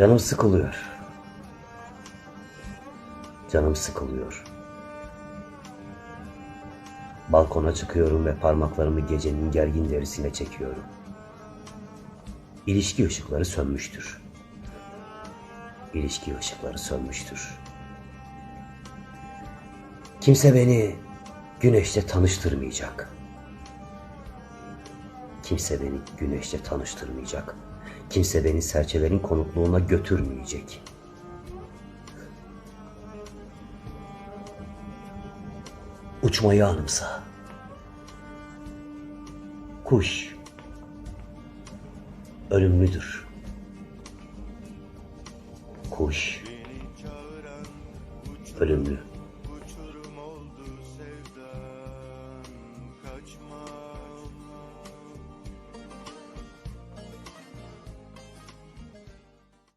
Canım sıkılıyor. Canım sıkılıyor. Balkona çıkıyorum ve parmaklarımı gecenin gergin derisine çekiyorum. İlişki ışıkları sönmüştür. İlişki ışıkları sönmüştür. Kimse beni güneşle tanıştırmayacak. Kimse beni güneşle tanıştırmayacak. Kimse beni serçelerin konukluğuna götürmeyecek. Uçmayı anımsa. Kuş ölümlüdür. Kuş ölümlü.